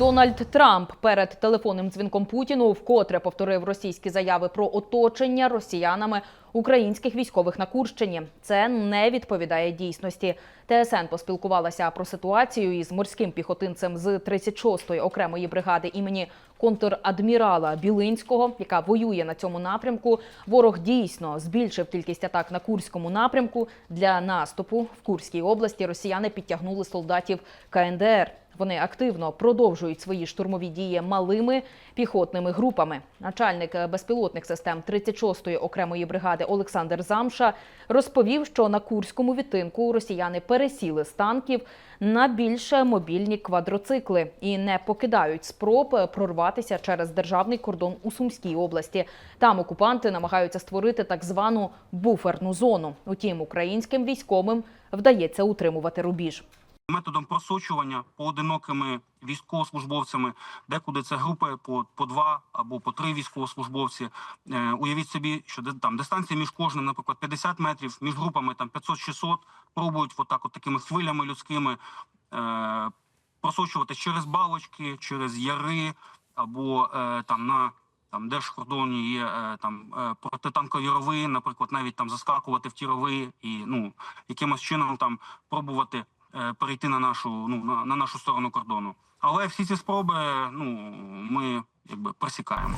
Дональд Трамп. Перед телефонним дзвінком Путіну вкотре повторив російські заяви про оточення росіянами українських військових на Курщині. Це не відповідає дійсності. ТСН поспілкувалася про ситуацію із морським піхотинцем з 36-ї окремої бригади імені контрадмірала Білинського, яка воює на цьому напрямку. Ворог дійсно збільшив кількість атак на Курському напрямку. Для наступу в Курській області росіяни підтягнули солдатів КНДР. Вони активно продовжують свої штурмові дії малими піхотними групами. Начальник безпілотних систем 36-ї окремої бригади Олександр Замша розповів, що на курському відтинку росіяни пересіли з танків на більш мобільні квадроцикли і не покидають спроб прорватися через державний кордон у Сумській області. Там окупанти намагаються створити так звану буферну зону. Утім, українським військовим вдається утримувати рубіж. Методом просочування поодинокими військовослужбовцями, декуди це групи по, по два або по три військовослужбовці. Е, уявіть собі, що там дистанція між кожним, наприклад, 50 метрів, між групами там 500-600, пробують отак, от такими хвилями людськими е, просочувати через балочки, через яри або е, там на там держкордоні є е, там е, протитанкові рови, наприклад, навіть там заскакувати в ті рови і ну якимось чином там пробувати перейти на нашу ну на, на нашу сторону кордону. Але всі ці спроби ну ми якби пресікаємо.